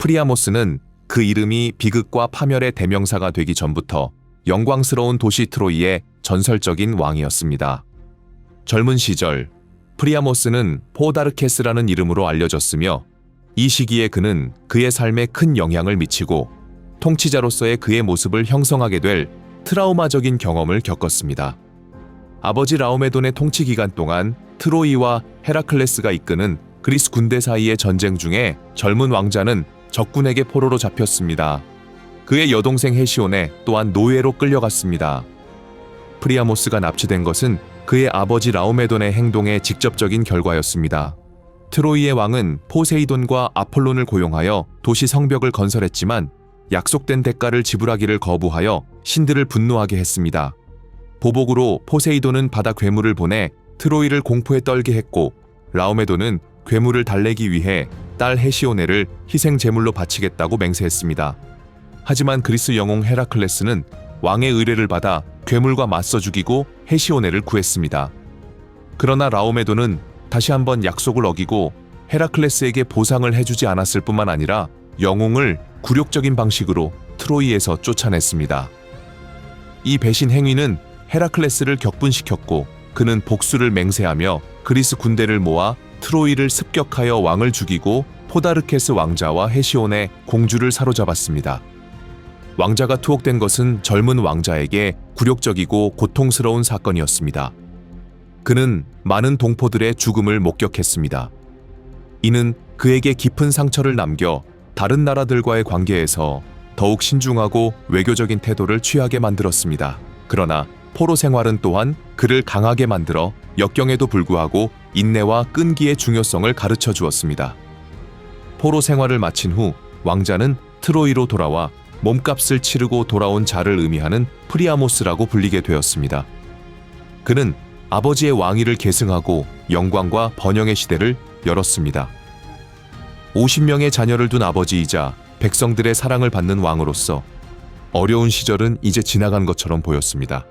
프리아모스는 그 이름이 비극과 파멸의 대명사가 되기 전부터 영광스러운 도시 트로이의 전설적인 왕이었습니다. 젊은 시절 프리아모스는 포다르케스라는 이름으로 알려졌으며 이 시기에 그는 그의 삶에 큰 영향을 미치고 통치자로서의 그의 모습을 형성하게 될 트라우마적인 경험을 겪었습니다. 아버지 라오메돈의 통치 기간 동안 트로이와 헤라클레스가 이끄는 그리스 군대 사이의 전쟁 중에 젊은 왕자는 적군에게 포로로 잡혔습니다. 그의 여동생 헤시온에 또한 노예로 끌려갔습니다. 프리아모스가 납치된 것은 그의 아버지 라오메돈의 행동의 직접적인 결과였습니다. 트로이의 왕은 포세이돈과 아폴론을 고용하여 도시 성벽을 건설했지만 약속된 대가를 지불하기를 거부하여 신들을 분노하게 했습니다. 보복으로 포세이돈은 바다 괴물을 보내 트로이를 공포에 떨게 했고 라오메돈은 괴물을 달래기 위해 딸 헤시오네를 희생 제물로 바치겠다고 맹세했습니다. 하지만 그리스 영웅 헤라클레스는 왕의 의뢰를 받아 괴물과 맞서 죽이고 헤시오네를 구했습니다. 그러나 라오메도는 다시 한번 약속을 어기고 헤라클레스에게 보상을 해주지 않았을 뿐만 아니라 영웅을 굴욕적인 방식으로 트로이에서 쫓아냈습니다. 이 배신 행위는 헤라클레스를 격분시켰고 그는 복수를 맹세하며 그리스 군대를 모아 트로이를 습격하여 왕을 죽이고 포다르케스 왕자와 헤시온의 공주를 사로잡았습니다. 왕자가 투옥된 것은 젊은 왕자에게 굴욕적이고 고통스러운 사건이었습니다. 그는 많은 동포들의 죽음을 목격했습니다. 이는 그에게 깊은 상처를 남겨 다른 나라들과의 관계에서 더욱 신중하고 외교적인 태도를 취하게 만들었습니다. 그러나 포로 생활은 또한 그를 강하게 만들어 역경에도 불구하고 인내와 끈기의 중요성을 가르쳐 주었습니다. 포로 생활을 마친 후 왕자는 트로이로 돌아와 몸값을 치르고 돌아온 자를 의미하는 프리아모스라고 불리게 되었습니다. 그는 아버지의 왕위를 계승하고 영광과 번영의 시대를 열었습니다. 50명의 자녀를 둔 아버지이자 백성들의 사랑을 받는 왕으로서 어려운 시절은 이제 지나간 것처럼 보였습니다.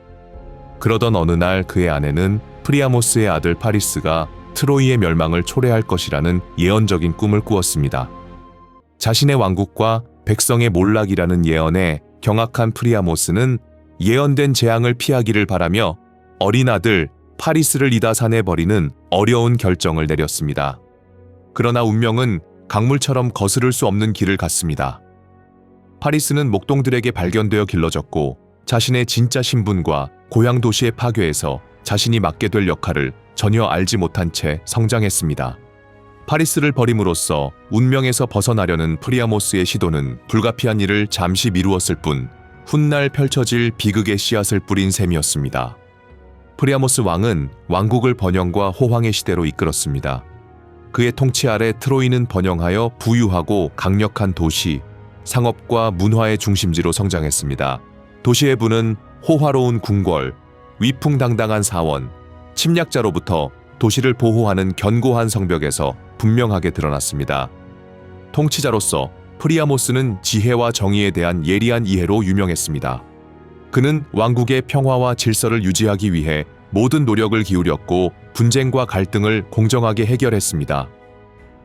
그러던 어느 날 그의 아내는 프리아모스의 아들 파리스가 트로이의 멸망을 초래할 것이라는 예언적인 꿈을 꾸었습니다. 자신의 왕국과 백성의 몰락이라는 예언에 경악한 프리아모스는 예언된 재앙을 피하기를 바라며 어린 아들 파리스를 이다산에 버리는 어려운 결정을 내렸습니다. 그러나 운명은 강물처럼 거스를 수 없는 길을 갔습니다. 파리스는 목동들에게 발견되어 길러졌고 자신의 진짜 신분과 고향 도시의 파괴에서 자신이 맡게 될 역할을 전혀 알지 못한 채 성장했습니다. 파리스를 버림으로써 운명에서 벗어나려는 프리아모스의 시도는 불가피한 일을 잠시 미루었을 뿐 훗날 펼쳐질 비극의 씨앗을 뿌린 셈이었습니다. 프리아모스 왕은 왕국을 번영과 호황의 시대로 이끌었습니다. 그의 통치 아래 트로이는 번영하여 부유하고 강력한 도시, 상업과 문화의 중심지로 성장했습니다. 도시의 부는 호화로운 궁궐, 위풍당당한 사원, 침략자로부터 도시를 보호하는 견고한 성벽에서 분명하게 드러났습니다. 통치자로서 프리아모스는 지혜와 정의에 대한 예리한 이해로 유명했습니다. 그는 왕국의 평화와 질서를 유지하기 위해 모든 노력을 기울였고 분쟁과 갈등을 공정하게 해결했습니다.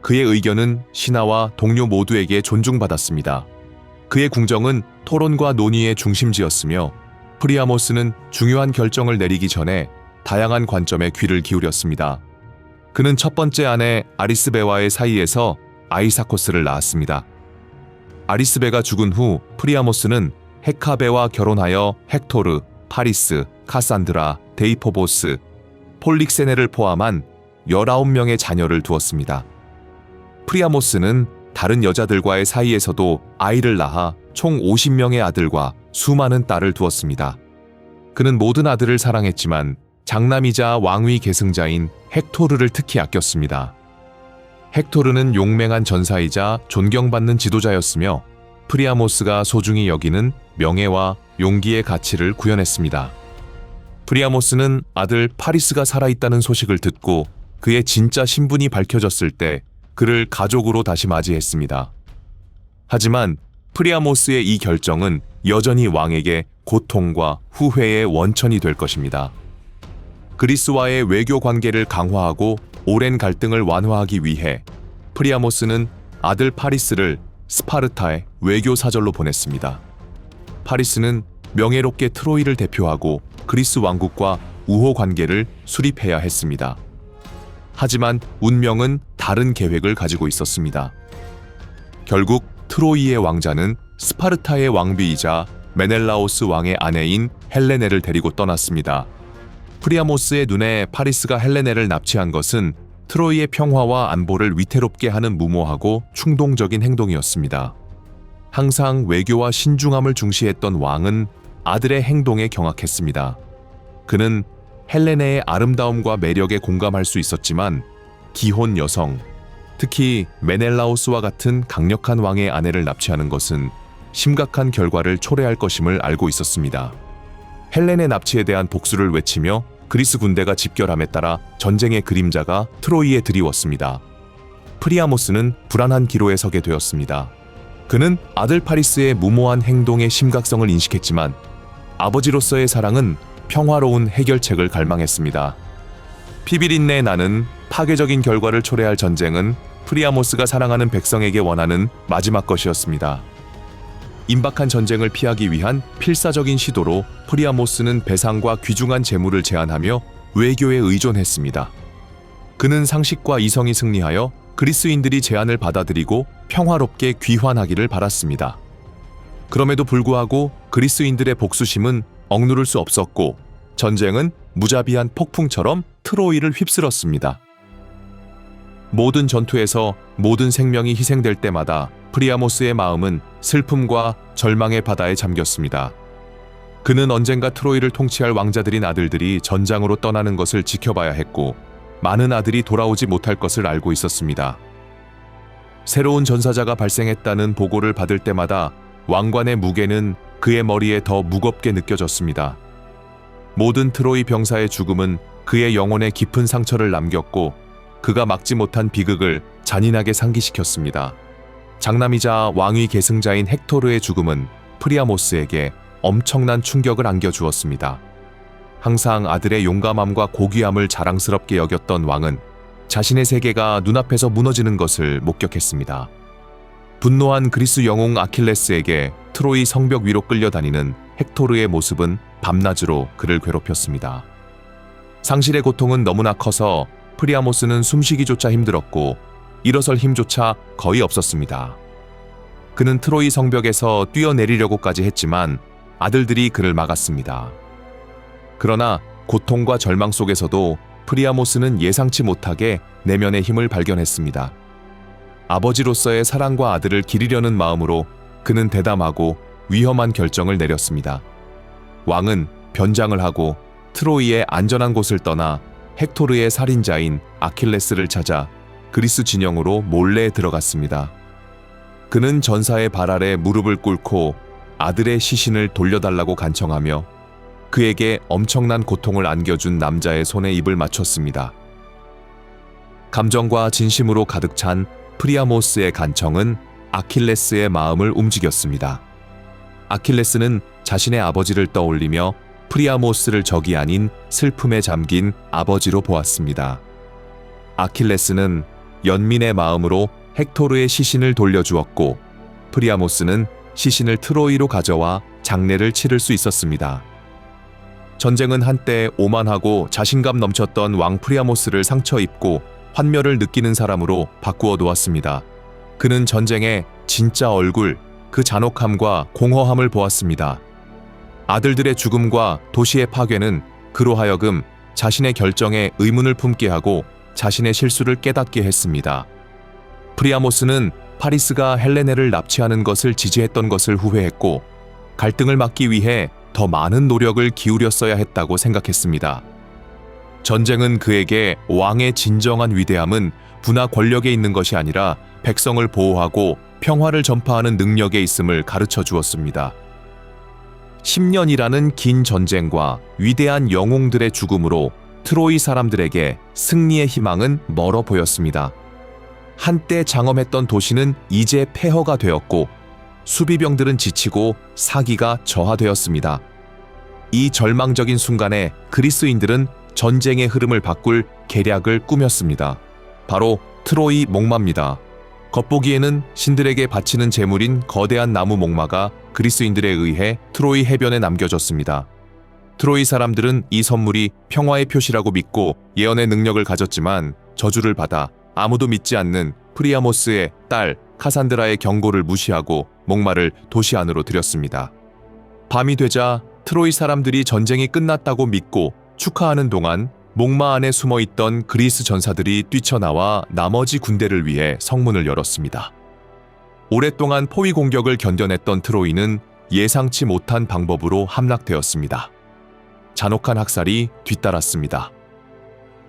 그의 의견은 신하와 동료 모두에게 존중받았습니다. 그의 궁정은 토론과 논의의 중심지였으며 프리아모스는 중요한 결정을 내리기 전에 다양한 관점에 귀를 기울였습니다. 그는 첫 번째 아내 아리스베와의 사이에서 아이사코스를 낳았습니다. 아리스베가 죽은 후 프리아모스는 헤카베와 결혼하여 헥토르, 파리스, 카산드라, 데이포보스, 폴릭세네를 포함한 19명의 자녀를 두었습니다. 프리아모스는 다른 여자들과의 사이에서도 아이를 낳아 총 50명의 아들과 수많은 딸을 두었습니다. 그는 모든 아들을 사랑했지만 장남이자 왕위 계승자인 헥토르를 특히 아꼈습니다. 헥토르는 용맹한 전사이자 존경받는 지도자였으며 프리아모스가 소중히 여기는 명예와 용기의 가치를 구현했습니다. 프리아모스는 아들 파리스가 살아있다는 소식을 듣고 그의 진짜 신분이 밝혀졌을 때 그를 가족으로 다시 맞이했습니다. 하지만 프리아모스의 이 결정은 여전히 왕에게 고통과 후회의 원천이 될 것입니다. 그리스와의 외교 관계를 강화하고 오랜 갈등을 완화하기 위해 프리아모스는 아들 파리스를 스파르타에 외교 사절로 보냈습니다. 파리스는 명예롭게 트로이를 대표하고 그리스 왕국과 우호 관계를 수립해야 했습니다. 하지만 운명은 다른 계획을 가지고 있었습니다. 결국 트로이의 왕자는 스파르타의 왕비이자 메넬라오스 왕의 아내인 헬레네를 데리고 떠났습니다. 프리아모스의 눈에 파리스가 헬레네를 납치한 것은 트로이의 평화와 안보를 위태롭게 하는 무모하고 충동적인 행동이었습니다. 항상 외교와 신중함을 중시했던 왕은 아들의 행동에 경악했습니다. 그는 헬레네의 아름다움과 매력에 공감할 수 있었지만 기혼 여성, 특히 메넬라오스와 같은 강력한 왕의 아내를 납치하는 것은 심각한 결과를 초래할 것임을 알고 있었습니다. 헬렌의 납치에 대한 복수를 외치며 그리스 군대가 집결함에 따라 전쟁의 그림자가 트로이에 드리웠습니다. 프리아모스는 불안한 기로에 서게 되었습니다. 그는 아들 파리스의 무모한 행동의 심각성을 인식했지만 아버지로서의 사랑은 평화로운 해결책을 갈망했습니다. 피비린내 나는 파괴적인 결과를 초래할 전쟁은 프리아모스가 사랑하는 백성에게 원하는 마지막 것이었습니다. 임박한 전쟁을 피하기 위한 필사적인 시도로 프리아모스는 배상과 귀중한 재물을 제안하며 외교에 의존했습니다. 그는 상식과 이성이 승리하여 그리스인들이 제안을 받아들이고 평화롭게 귀환하기를 바랐습니다. 그럼에도 불구하고 그리스인들의 복수심은 억누를 수 없었고 전쟁은 무자비한 폭풍처럼 트로이를 휩쓸었습니다. 모든 전투에서 모든 생명이 희생될 때마다 프리아모스의 마음은 슬픔과 절망의 바다에 잠겼습니다. 그는 언젠가 트로이를 통치할 왕자들인 아들들이 전장으로 떠나는 것을 지켜봐야 했고 많은 아들이 돌아오지 못할 것을 알고 있었습니다. 새로운 전사자가 발생했다는 보고를 받을 때마다 왕관의 무게는 그의 머리에 더 무겁게 느껴졌습니다. 모든 트로이 병사의 죽음은 그의 영혼에 깊은 상처를 남겼고 그가 막지 못한 비극을 잔인하게 상기시켰습니다. 장남이자 왕위 계승자인 헥토르의 죽음은 프리아모스에게 엄청난 충격을 안겨주었습니다. 항상 아들의 용감함과 고귀함을 자랑스럽게 여겼던 왕은 자신의 세계가 눈앞에서 무너지는 것을 목격했습니다. 분노한 그리스 영웅 아킬레스에게 트로이 성벽 위로 끌려다니는 헥토르의 모습은 밤낮으로 그를 괴롭혔습니다. 상실의 고통은 너무나 커서 프리아모스는 숨쉬기조차 힘들었고 일어설 힘조차 거의 없었습니다. 그는 트로이 성벽에서 뛰어내리려고까지 했지만 아들들이 그를 막았습니다. 그러나 고통과 절망 속에서도 프리아모스는 예상치 못하게 내면의 힘을 발견했습니다. 아버지로서의 사랑과 아들을 기리려는 마음으로 그는 대담하고 위험한 결정을 내렸습니다. 왕은 변장을 하고 트로이의 안전한 곳을 떠나 헥토르의 살인자인 아킬레스를 찾아 그리스 진영으로 몰래 들어갔습니다. 그는 전사의 발 아래 무릎을 꿇고 아들의 시신을 돌려달라고 간청하며 그에게 엄청난 고통을 안겨준 남자의 손에 입을 맞췄습니다. 감정과 진심으로 가득 찬 프리아모스의 간청은 아킬레스의 마음을 움직였습니다. 아킬레스는 자신의 아버지를 떠올리며 프리아모스를 적이 아닌 슬픔에 잠긴 아버지로 보았습니다. 아킬레스는 연민의 마음으로 헥토르의 시신을 돌려주었고 프리아모스는 시신을 트로이로 가져와 장례를 치를 수 있었습니다. 전쟁은 한때 오만하고 자신감 넘쳤던 왕 프리아모스를 상처 입고 환멸을 느끼는 사람으로 바꾸어 놓았습니다. 그는 전쟁의 진짜 얼굴, 그 잔혹함과 공허함을 보았습니다. 아들들의 죽음과 도시의 파괴는 그로 하여금 자신의 결정에 의문을 품게 하고 자신의 실수를 깨닫게 했습니다. 프리아모스는 파리스가 헬레네를 납치하는 것을 지지했던 것을 후회했고 갈등을 막기 위해 더 많은 노력을 기울였어야 했다고 생각했습니다. 전쟁은 그에게 왕의 진정한 위대함은 분화 권력에 있는 것이 아니라 백성을 보호하고 평화를 전파하는 능력에 있음을 가르쳐 주었습니다. 10년이라는 긴 전쟁과 위대한 영웅들의 죽음으로 트로이 사람들에게 승리의 희망은 멀어 보였습니다. 한때 장엄했던 도시는 이제 폐허가 되었고 수비병들은 지치고 사기가 저하되었습니다. 이 절망적인 순간에 그리스인들은 전쟁의 흐름을 바꿀 계략을 꾸몄습니다. 바로 트로이 목마입니다. 겉보기에는 신들에게 바치는 제물인 거대한 나무 목마가 그리스인들에 의해 트로이 해변에 남겨졌습니다. 트로이 사람들은 이 선물이 평화의 표시라고 믿고 예언의 능력을 가졌지만 저주를 받아 아무도 믿지 않는 프리아모스의 딸 카산드라의 경고를 무시하고 목마를 도시 안으로 들였습니다. 밤이 되자 트로이 사람들이 전쟁이 끝났다고 믿고 축하하는 동안 목마 안에 숨어 있던 그리스 전사들이 뛰쳐나와 나머지 군대를 위해 성문을 열었습니다. 오랫동안 포위 공격을 견뎌냈던 트로이는 예상치 못한 방법으로 함락되었습니다. 잔혹한 학살이 뒤따랐습니다.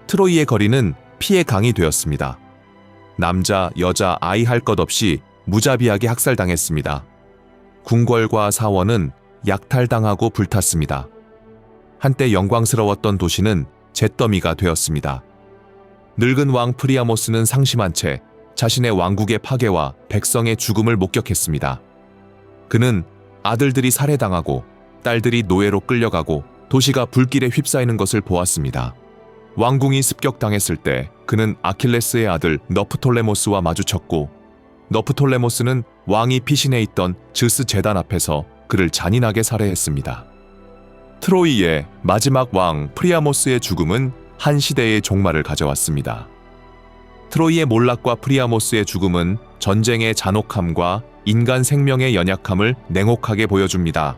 트로이의 거리는 피해 강이 되었습니다. 남자, 여자, 아이 할 것 없이 무자비하게 학살당했습니다. 궁궐과 사원은 약탈당하고 불탔습니다. 한때 영광스러웠던 도시는 잿더미가 되었습니다. 늙은 왕 프리아모스는 상심한 채 자신의 왕국의 파괴와 백성의 죽음을 목격했습니다. 그는 아들들이 살해당하고 딸들이 노예로 끌려가고 도시가 불길에 휩싸이는 것을 보았습니다. 왕궁이 습격당했을 때 그는 아킬레스의 아들 너프톨레모스와 마주쳤고 너프톨레모스는 왕이 피신해 있던 즈스 재단 앞에서 그를 잔인하게 살해했습니다. 트로이의 마지막 왕 프리아모스의 죽음은 한 시대의 종말을 가져왔습니다. 트로이의 몰락과 프리아모스의 죽음은 전쟁의 잔혹함과 인간 생명의 연약함을 냉혹하게 보여줍니다.